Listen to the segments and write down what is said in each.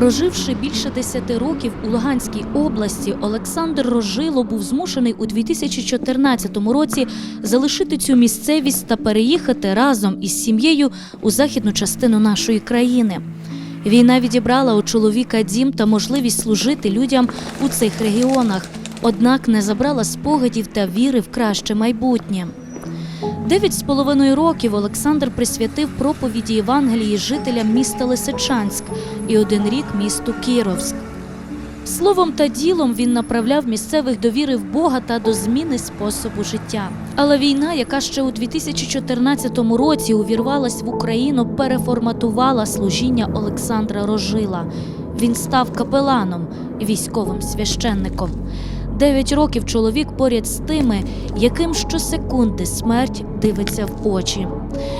Проживши більше десяти років у Луганській області, Олександр Рожило був змушений у 2014 році залишити цю місцевість та переїхати разом із сім'єю у західну частину нашої країни. Війна відібрала у чоловіка дім та можливість служити людям у цих регіонах, однак не забрала спогадів та віри в краще майбутнє. Дев'ять з половиною років Олександр присвятив проповіді Євангелії жителям міста Лисичанськ і один рік місту Кіровськ. Словом та ділом він направляв місцевих до віри в Бога та до зміни способу життя. Але війна, яка ще у 2014 році увірвалась в Україну, переформатувала служіння Олександра Рожила. Він став капеланом, військовим священником. Дев'ять років чоловік поряд з тими, яким щосекунди смерть дивиться в очі.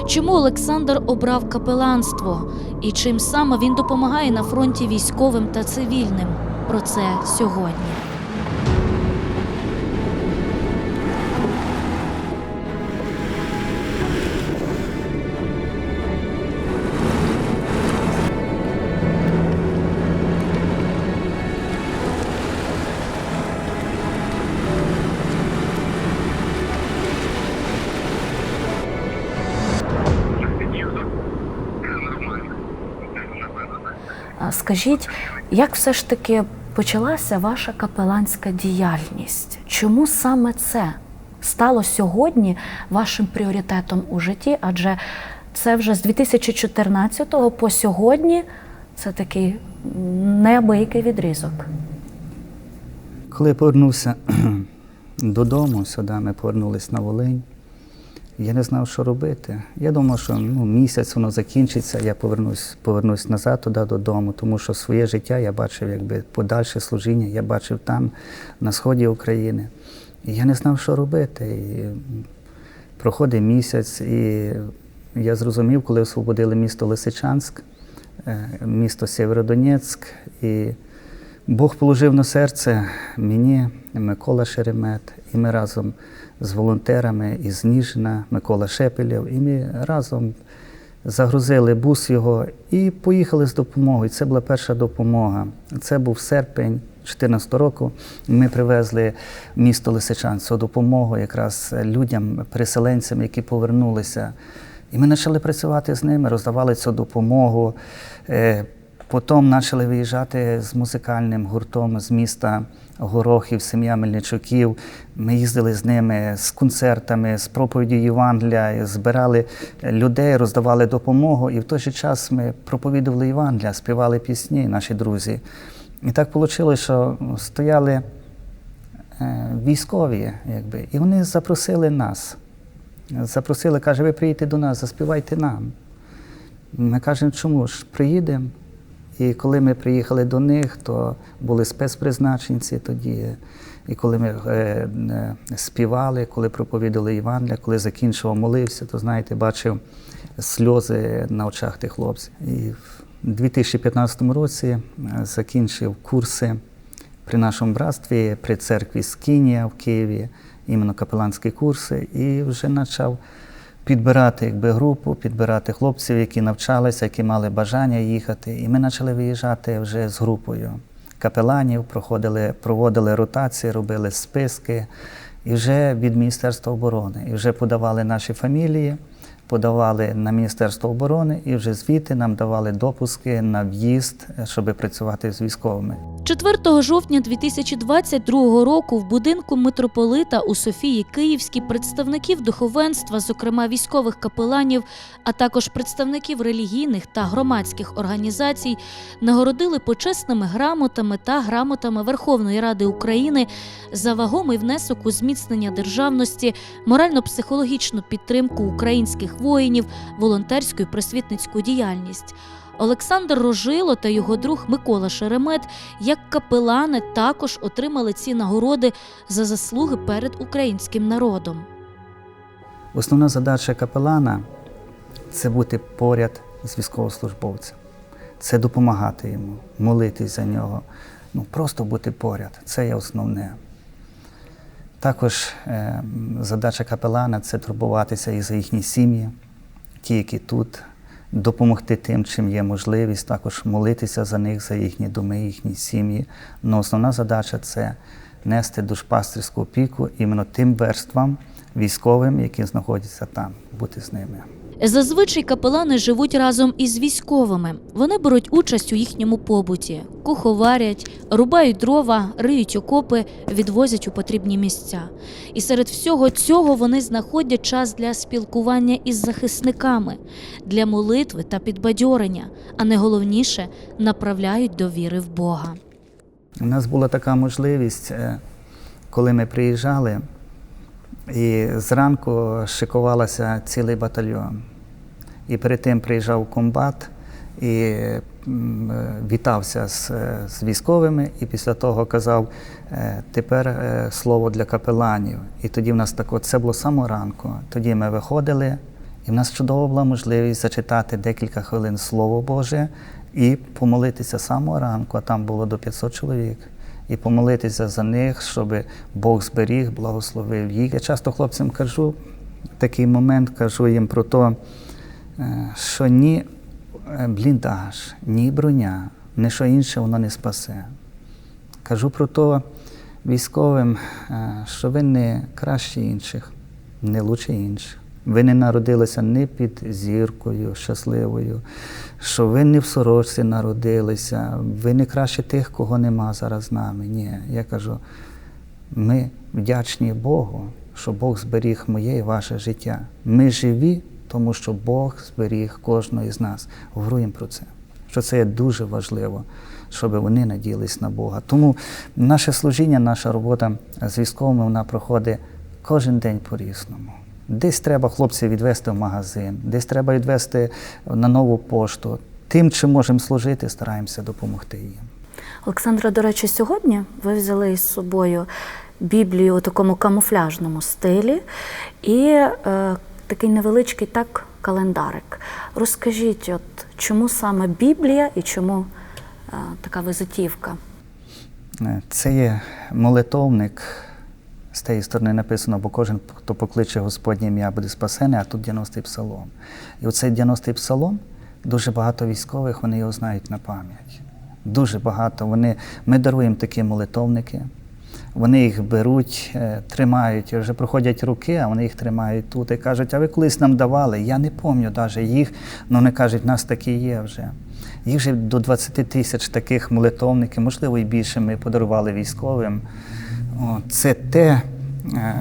Чому Олександр обрав капеланство і чим саме він допомагає на фронті військовим та цивільним? Про це сьогодні. А Скажіть, як все ж таки почалася ваша капеланська діяльність? Чому саме це стало сьогодні вашим пріоритетом у житті? Адже це вже з 2014 по сьогодні це такий неабиякий відрізок. Коли я повернувся додому, сюди ми повернулись на Волинь, я не знав, що робити. Я думав, що ну, місяць воно закінчиться, я повернусь, повернусь назад туди додому, тому що своє життя я бачив, якби подальше служіння, я бачив там, на сході України. І я не знав, що робити. І проходить місяць, і я зрозумів, коли освободили місто Лисичанськ, е, місто Сєвєродонецьк, і Бог положив на серце мені, Микола Шеремет, і ми разом з волонтерами із Ніжина, Микола Шепелєв, і ми разом загрузили бус його і поїхали з допомогою. Це була перша допомога. Це був серпень 2014 року. Ми привезли в місто Лисичанськ цю допомогу якраз людям, переселенцям, які повернулися. І ми почали працювати з ними, роздавали цю допомогу. Потім почали виїжджати з музикальним гуртом з міста Горохів, сім'я Мельничуків. Ми їздили з ними з концертами, з проповіді Євангелія, збирали людей, роздавали допомогу. І в той же час ми проповідували Євангелія, співали пісні, наші друзі. І так вийшло, що стояли е, військові, якби, і вони запросили нас. Запросили, каже, ви приїдьте до нас, заспівайте нам. Ми кажемо, чому ж приїдемо? І коли ми приїхали до них, то були спецпризначенці тоді. І коли ми е, е, співали, коли проповідали Євангелія, коли закінчував, молився, то знаєте, бачив сльози на очах тих хлопців. І в 2015 році е, закінчив курси при нашому братстві, при церкві Скінія в Києві, іменно капеланські курси, і вже почав підбирати якби, групу, підбирати хлопців, які навчалися, які мали бажання їхати. І ми почали виїжджати вже з групою капеланів, проходили, проводили ротації, робили списки. І вже від Міністерства оборони. І вже подавали наші фамілії, подавали на Міністерство оборони, і вже звідти нам давали допуски на в'їзд, щоб працювати з військовими. 4 жовтня 2022 року в будинку митрополита у Софії Київській представників духовенства, зокрема військових капеланів, а також представників релігійних та громадських організацій, нагородили почесними грамотами та грамотами Верховної Ради України за вагомий внесок у зміцнення державності, морально-психологічну підтримку українських воїнів, волонтерську і просвітницьку діяльність. Олександр Рожило та його друг Микола Шеремет, як капелани, також отримали ці нагороди за заслуги перед українським народом. Основна задача капелана це бути поряд з військовослужбовцем, це допомагати йому, молитись за нього, ну просто бути поряд. Це є основне. Також е, задача капелана це турбуватися і за їхні сім'ї, ті, які тут, допомогти тим, чим є можливість, також молитися за них, за їхні доми, їхні сім'ї. Але основна задача це нести душпастерську опіку іменно тим верствам військовим, які знаходяться там, бути з ними. Зазвичай капелани живуть разом із військовими. Вони беруть участь у їхньому побуті, куховарять, рубають дрова, риють окопи, відвозять у потрібні місця. І серед всього цього вони знаходять час для спілкування із захисниками, для молитви та підбадьорення, а найголовніше направляють до віри в Бога. У нас була така можливість, е, коли ми приїжджали, і зранку шикувалася цілий батальйон. І перед тим приїжджав комбат і вітався з, з військовими, і після того казав е, тепер е, слово для капеланів. І тоді в нас тако, це було з самого ранку. Тоді ми виходили, і в нас чудова була можливість зачитати декілька хвилин Слово Боже і помолитися самого ранку, а там було до 500 чоловік. І помолитися за них, щоб Бог зберіг, благословив їх. Я часто хлопцям кажу такий момент, кажу їм про те, що ні е, бліндаж, ні броня, ні що інше воно не спасе. Кажу про те військовим, е, що ви не краще інших, не лучше інших. Ви не народилися не під зіркою щасливою, що ви не в сорочці народилися, ви не краще тих, кого нема зараз з нами. Ні, я кажу, ми вдячні Богу, що Бог зберіг моє і ваше життя. Ми живі, тому що Бог зберіг кожного із нас. Говорю про це. Що це є дуже важливо, щоб вони надіялись на Бога. Тому наше служіння, наша робота з військовими вона проходить кожен день по-різному. Десь треба хлопців відвести в магазин, десь треба відвести на нову пошту. Тим, чим можемо служити, стараємося допомогти їм. Олександра, до речі, сьогодні ви взяли із собою Біблію у такому камуфляжному стилі і е, такий невеличкий так календарик. Розкажіть, от чому саме Біблія і чому е, така визитівка? Е, Це є молитовник. З тієї сторони написано, бо кожен, хто покличе Господнє ім'я, буде спасений, а тут 90-й псалом. І оцей 90-й псалом, дуже багато військових, вони його знають на пам'ять. Дуже багато. Вони, ми даруємо такі молитовники. Вони їх беруть, е, тримають, вже проходять роки, а вони їх тримають тут і кажуть, а ви колись нам давали? Я не пам'ятаю навіть їх, але вони кажуть, нас такі є вже. Їх вже до 20 тисяч таких молитовників, можливо, і більше ми подарували військовим. Це те, е,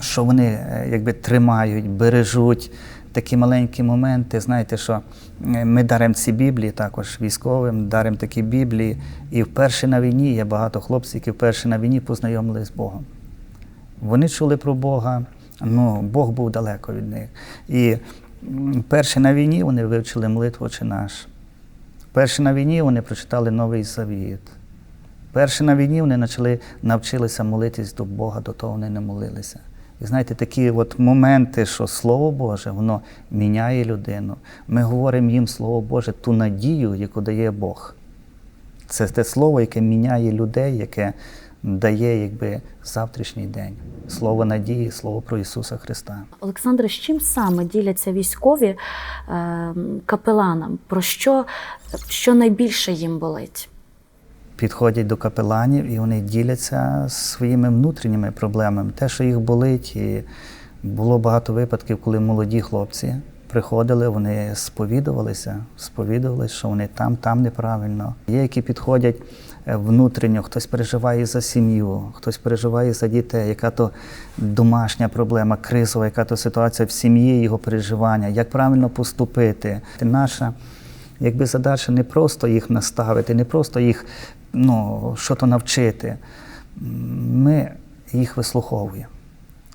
що вони е, якби тримають, бережуть. Такі маленькі моменти, знаєте, що е, ми даримо ці Біблії також військовим, даримо такі Біблії. І вперше на війні є багато хлопців, які вперше на війні познайомилися з Богом. Вони чули про Бога, ну Бог був далеко від них. І м, перші на війні вони вивчили молитву «Отче наш. Перші на війні вони прочитали Новий Завіт. Перші на війні вони почали навчилися молитись до Бога, до того вони не молилися. І знаєте, такі от моменти, що Слово Боже, воно міняє людину. Ми говоримо їм Слово Боже, ту надію, яку дає Бог. Це те слово, яке міняє людей, яке дає якби завтрашній день. Слово надії, слово про Ісуса Христа. Олександре, з чим саме діляться військові е, капеланам? Про що, що найбільше їм болить? Підходять до капеланів і вони діляться своїми внутрішніми проблемами, те, що їх болить. І було багато випадків, коли молоді хлопці приходили, вони сповідувалися, сповідувалися, що вони там, там неправильно. Є, які підходять е, внутрішньо, хтось переживає за сім'ю, хтось переживає за дітей, яка то домашня проблема, кризова, яка то ситуація в сім'ї, його переживання, як правильно поступити. Наша якби задача не просто їх наставити, не просто їх ну, що-то навчити. Ми їх вислуховуємо.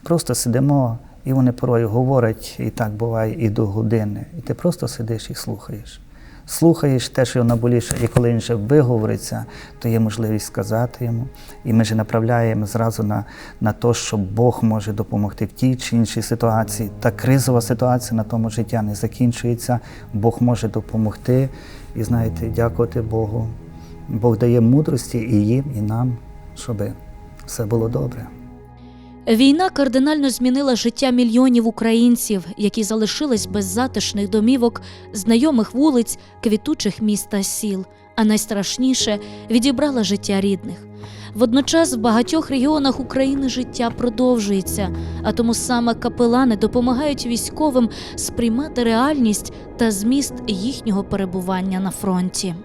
Просто сидимо, і вони порою говорять, і так буває, і до години. І ти просто сидиш і слухаєш. Слухаєш те, що наболіше, і коли він вже виговориться, то є можливість сказати йому. І ми ж направляємо зразу на, на те, що Бог може допомогти в тій чи іншій ситуації. Та кризова ситуація на тому життя не закінчується. Бог може допомогти. І знаєте, дякувати Богу. Бог дає мудрості і їм, і нам, щоб все було добре. Війна кардинально змінила життя мільйонів українців, які залишились без затишних домівок, знайомих вулиць, квітучих міст та сіл. А найстрашніше відібрала життя рідних. Водночас в багатьох регіонах України життя продовжується, а тому саме капелани допомагають військовим сприймати реальність та зміст їхнього перебування на фронті.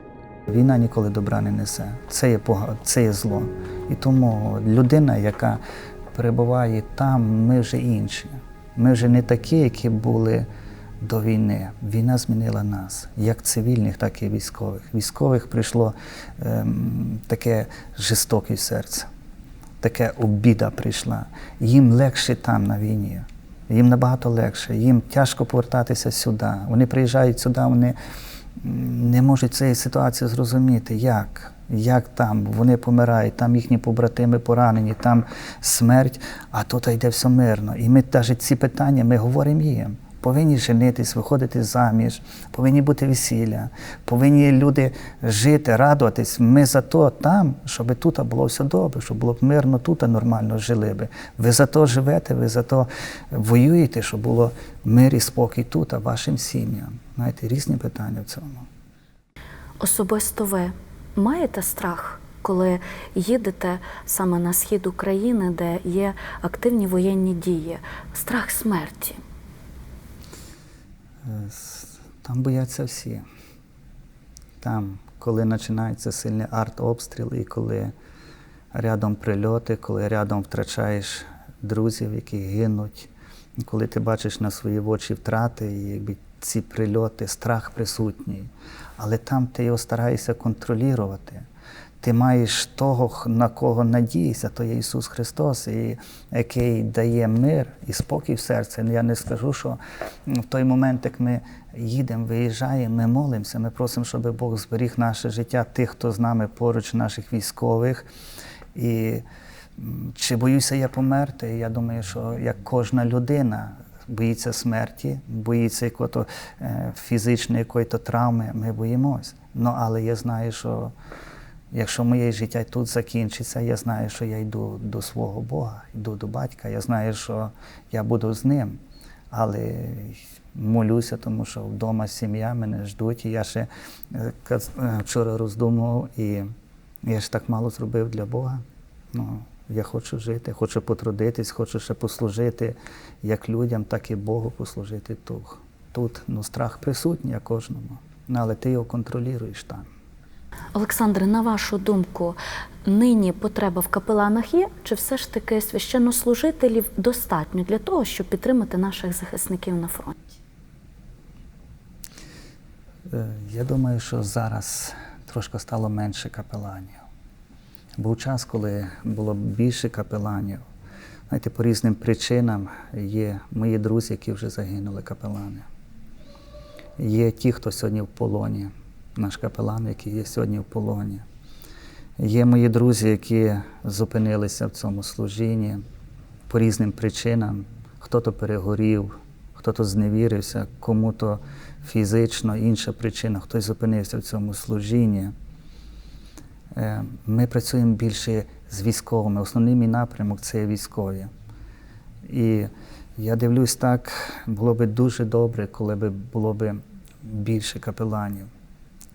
Війна ніколи добра не несе. Це є це є зло. І тому людина, яка перебуває там, ми вже інші. Ми вже не такі, які були до війни. Війна змінила нас, як цивільних, так і військових. Військових прийшло ем, таке жорстоке серце, таке обіда прийшла. Їм легше там на війні. Їм набагато легше, їм тяжко повертатися сюди. Вони приїжджають сюди, вони не можуть цієї ситуації зрозуміти, як. Як там вони помирають, там їхні побратими поранені, там смерть, а тут йде все мирно. І ми навіть ці питання ми говоримо їм. Повинні женитись, виходити заміж, повинні бути весілля, повинні люди жити, радуватись. Ми за то там, щоб тут було все добре, щоб було б мирно, тут а нормально жили би. Ви за то живете, ви за то воюєте, щоб було мир і спокій тут, а вашим сім'ям. Знаєте, різні питання в цьому. Особисто ви маєте страх, коли їдете саме на схід України, де є активні воєнні дії, страх смерті. Е, Там бояться всі. Там, коли починається сильний артобстріл, і коли рядом прильоти, коли рядом втрачаєш друзів, які гинуть, коли ти бачиш на свої очі втрати, і якби ці прильоти, страх присутній. Але там ти його стараєшся контролювати. Ти маєш того, на кого надієшся, то є Ісус Христос, і, який дає мир і спокій в серці. Я не скажу, що в той момент, як ми їдемо, виїжджаємо, ми молимося, ми просимо, щоб Бог зберіг наше життя, тих, хто з нами поруч, наших військових. І чи боюся я померти? Я думаю, що як кожна людина. Боїться смерті, боїться якої-то е, фізичної якої травми, ми боїмось. Ну, але я знаю, що Якщо моє життя тут закінчиться, я знаю, що я йду до свого Бога, йду до батька. Я знаю, що я буду з ним. Але молюся, тому що вдома сім'я мене ждуть. І я ще е, е, вчора роздумував, і я ж так мало зробив для Бога. Ну, я хочу жити, хочу потрудитись, хочу ще послужити як людям, так і Богу послужити тут. Тут ну, страх присутній кожному, але ти його контролюєш там. Олександре, на вашу думку, нині потреба в капеланах є, чи все ж таки священнослужителів достатньо для того, щоб підтримати наших захисників на фронті? Е, Я думаю, що зараз трошки стало менше капеланів. Був час, коли було більше капеланів. Знаєте, по різним причинам є мої друзі, які вже загинули капелани. Є ті, хто сьогодні в полоні, наш капелан, який є сьогодні в полоні. Є мої друзі, які зупинилися в цьому служінні по різним причинам. Хто-то перегорів, хто-то зневірився, кому-то фізично, інша причина, хтось зупинився в цьому служінні. Е, Ми працюємо більше з військовими. Основний мій напрямок це військові. І я дивлюсь так, було б дуже добре, коли б було б більше капеланів.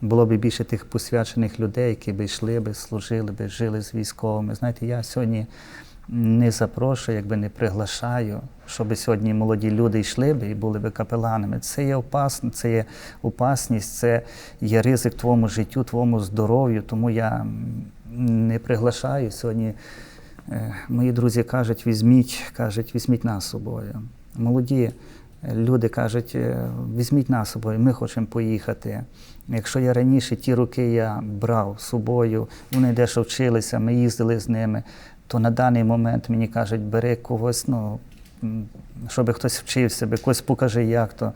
Було б більше тих посвячених людей, які б йшли б, служили б, жили з військовими. Знаєте, я сьогодні не запрошую, якби не приглашаю, щоб сьогодні молоді люди йшли б і були б капеланами. Це є опасно, це є опасність, це є ризик твоєму життю, твоєму здоров'ю. Тому я не приглашаю сьогодні. Е, Мої друзі кажуть, візьміть, кажуть, візьміть нас з собою. Молоді е, люди кажуть, е, візьміть нас з собою, ми хочемо поїхати. Якщо я раніше ті роки я брав з собою, вони дещо вчилися, ми їздили з ними, то на даний момент мені кажуть, бери когось, ну, щоб хтось вчився, би, когось покажи, як то.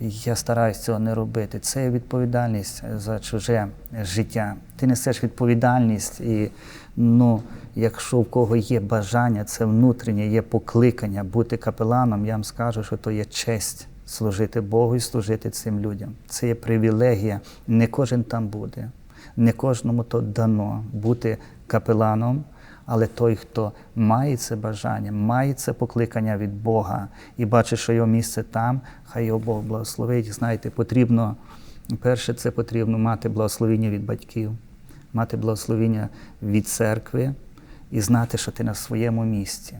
Я стараюсь цього не робити. Це відповідальність за чуже життя. Ти несеш відповідальність, і ну, якщо в кого є бажання, це внутрішнє, є покликання бути капеланом, я вам скажу, що то є честь служити Богу і служити цим людям. Це є привілегія. Не кожен там буде, не кожному то дано бути капеланом, Але той, хто має це бажання, має це покликання від Бога і бачить, що його місце там, хай його Бог благословить. Знаєте, потрібно, перше, це потрібно мати благословіння від батьків, мати благословіння від церкви і знати, що ти на своєму місці.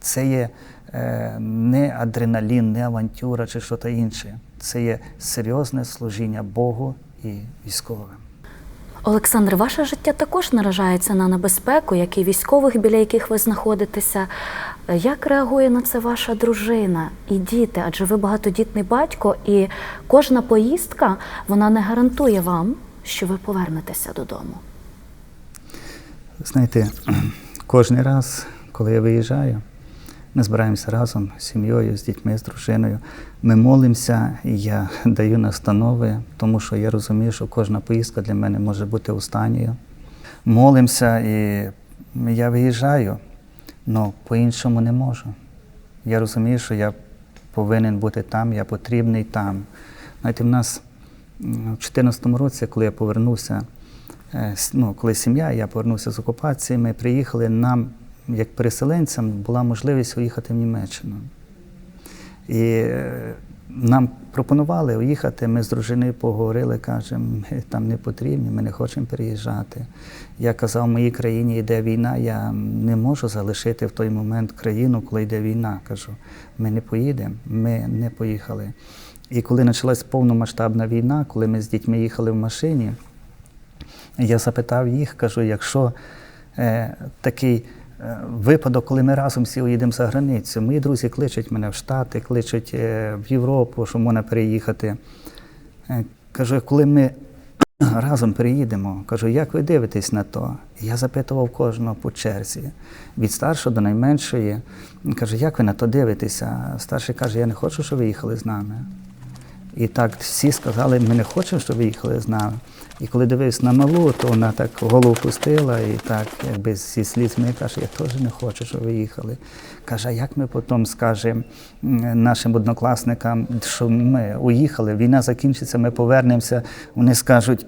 Це є е, не адреналін, не авантюра чи щось інше. Це є серйозне служіння Богу і військовим. Олександр, ваше життя також наражається на небезпеку, як і військових, біля яких ви знаходитеся. Як реагує на це ваша дружина і діти? Адже ви багатодітний батько, і кожна поїздка вона не гарантує вам, що ви повернетеся додому. Знаєте, кожен раз, коли я виїжджаю, ми збираємося разом з сім'єю, з дітьми, з дружиною. Ми молимося, я даю настанови, тому що я розумію, що кожна поїздка для мене може бути останньою. Молимося, і я виїжджаю, але по-іншому не можу. Я розумію, що я повинен бути там, я потрібний там. Знаєте, в нас в 2014 році, коли я повернувся, е, ну, коли сім'я, я повернувся з окупації, ми приїхали, нам, як переселенцям, була можливість уїхати в Німеччину. І е, нам пропонували уїхати, ми з дружиною поговорили, кажемо, ми там не потрібні, ми не хочемо переїжджати. Я казав, в моїй країні йде війна, я не можу залишити в той момент країну, коли йде війна. Кажу, ми не поїдемо, ми не поїхали. І коли почалась повномасштабна війна, коли ми з дітьми їхали в машині, я запитав їх, кажу, якщо е, такий випадок, коли ми разом всі уїдемо за границю, мої друзі кличуть мене в Штати, кличуть е, в Європу, що можна переїхати. Е, кажу, коли ми разом переїдемо, кажу, як ви дивитесь на то? Я запитував кожного по черзі, від старшого до найменшої. Кажу, як ви на то дивитеся? Старший каже, я не хочу, щоб ви їхали з нами. І так всі сказали, ми не хочемо, щоб ви їхали з нами. І коли дивився на малу, то вона так голову пустила і так, якби зі слізьми каже, я теж не хочу, щоб ви їхали. Каже, а як ми потім скажемо нашим однокласникам, що ми уїхали, війна закінчиться, ми повернемося. Вони скажуть,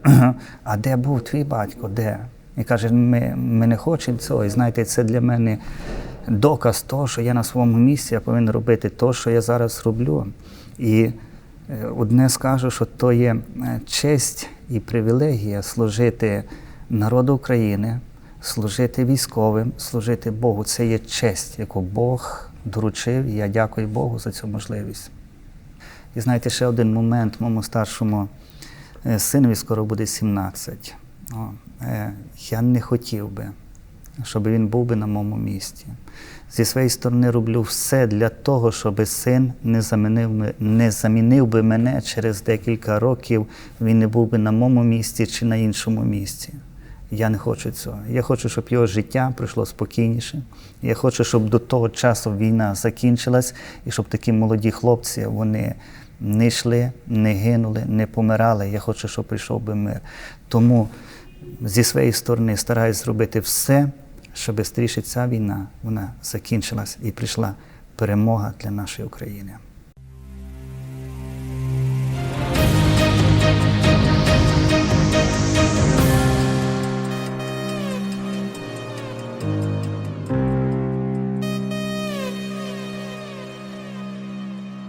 а де був твій батько? Де? І каже, ми, ми не хочемо цього. І знаєте, це для мене доказ того, що я на своєму місці, я повинен робити те, що я зараз роблю. І Одне скажу, що то є е, честь і привілегія служити народу України, служити військовим, служити Богу. Це є честь, яку Бог доручив, і я дякую Богу за цю можливість. І знаєте, ще один момент моєму старшому е, синові скоро буде 17. О, е, я не хотів би, щоб він був би на моєму місці. Зі своєї сторони роблю все для того, щоб син не замінив, не замінив би мене через декілька років, він не був би на моєму місці чи на іншому місці. Я не хочу цього. Я хочу, щоб його життя пройшло спокійніше. Я хочу, щоб до того часу війна закінчилась, і щоб такі молоді хлопці вони не йшли, не гинули, не помирали. Я хочу, щоб прийшов би мир. Тому зі своєї сторони стараюсь зробити все, щоб швидше ця війна вона закінчилась і прийшла перемога для нашої України.